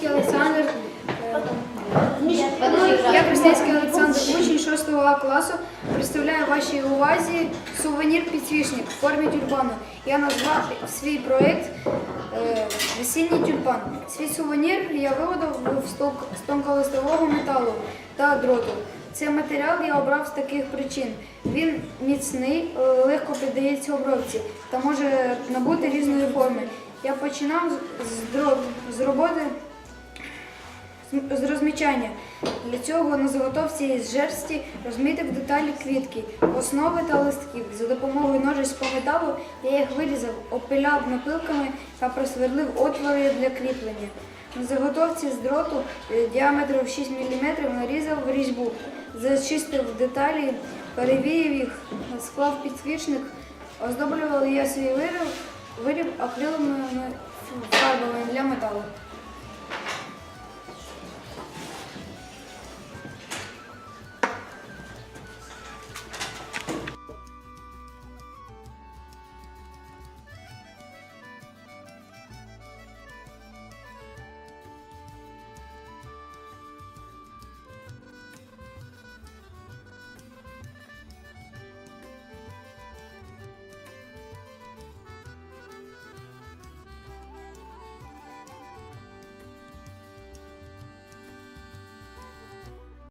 Краснецький Олександр. Е, ну, я Краснецький Олександр, учень 6 класу, представляю вашій увазі сувенір-підсвічник в формі тюльпану. Я назвав свій проєкт е, Весільний тюльпан. Свій сувенір я виготовив з тонколистового металу та дроту. Цей матеріал я обрав з таких причин. Він міцний, е, легко піддається обробці та може набути різної форми. Я починав з дроту з роботи з- розмічання. Для цього на заготовці з жерсті розмітив деталі квітки, основи та листків. За допомогою ножиць металу я їх вирізав, опиляв напилками та просверлив отвори для кріплення. На заготовці з дроту е, діаметром 6 мм нарізав різьбу, зачистив деталі, перевірив їх, склав підсвічник, оздоблював я свій виріб, виріб акриловими фарбами для металу.